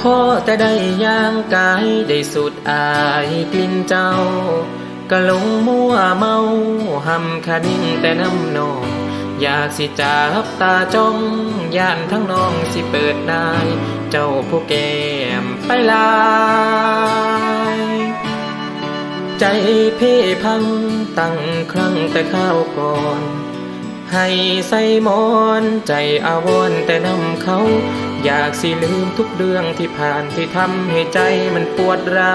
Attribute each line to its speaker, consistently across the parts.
Speaker 1: พอแต่ได้ย่างกายได้สุดอายกลิ่นเจ้า ก็หลงมัวเมาหำคะนิ่งแต่น้ำนองอยากสิจับตาจ้องย่านทั้งน้องสิเปิดนาย เจ้าผู้แก้มไปลายใจเพ่พังตั้งครั้งแต่ข้าวก่อน ให้ใส่หมอนใจอาวรแต่นำเขา อยากสิลืมทุกเรื่องที่ผ่านที่ทำให้ใจมันปวดร้า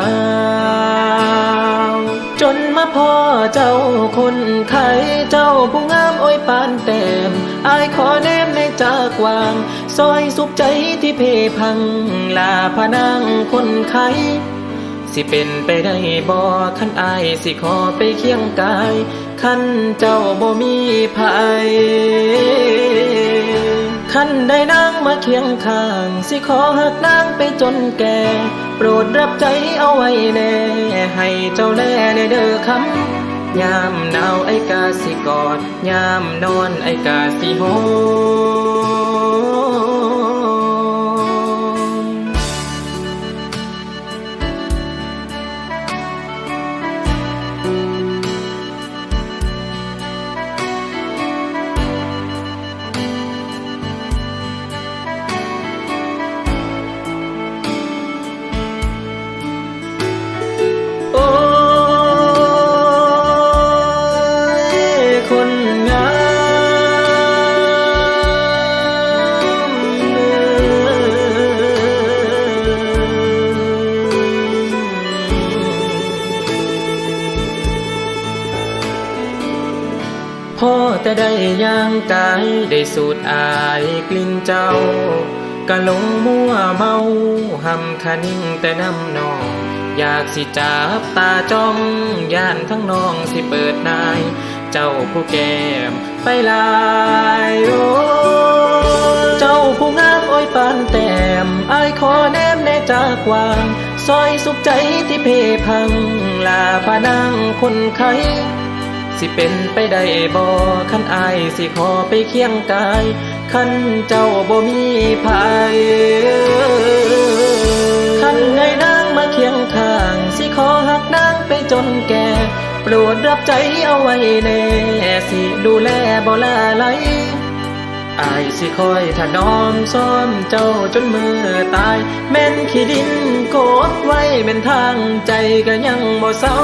Speaker 1: วจนมาพ่อเจ้าคนไข้เจ้าผู้งามอ้ยปานแต้มอายขอแนมในจากวาง ซอยสุขใจที่เพพัง ลาพนางคนไข้สิเป็นไปได้บ่คันอายสิขอไปเคียงกาย ขันเจ้าบ่มีภัยขันได้นางมาเคียงข้าง สิขอหักนางไปจนแก่ โปรดรับใจเอาไว้แน่ ให้เจ้าแลในเด้อคำยามหนาวไอ้กาสิกอด ยามนอนไอ้กาสิโฮ พ่อแต่ได้ย่างกาย ได้สูดอายกลิ่นเจ้าก็หลงมัวเมาหำคะนิ่งแต่น้ำนอง อยากสิจับตาจ้อง ย่านทั้งน้องสิเปิดนาย เจ้าผู้แก้มไปลายโอ้เจ้าผู้งามอ้อยปานแต้มอายขอแนมในจากวาง ซอยสุขใจที่เพพัง ลาพานางคนไข้ สิเป็นไปได้บ่คันอายสิขอไปเคียงกายคันเจ้าบ่มีภัยคันไงนางมาเคียงข้าง สิขอหักนางไปจนแก่โปรดรับใจเอาไว้แน่สิดูแลบ่ลาไหลอายสิคอยถนอมซ้อมเจ้าจนมือตายแม่นขี้ดินโกดไว้เป็นทางใจก็ยังบ่เศร้า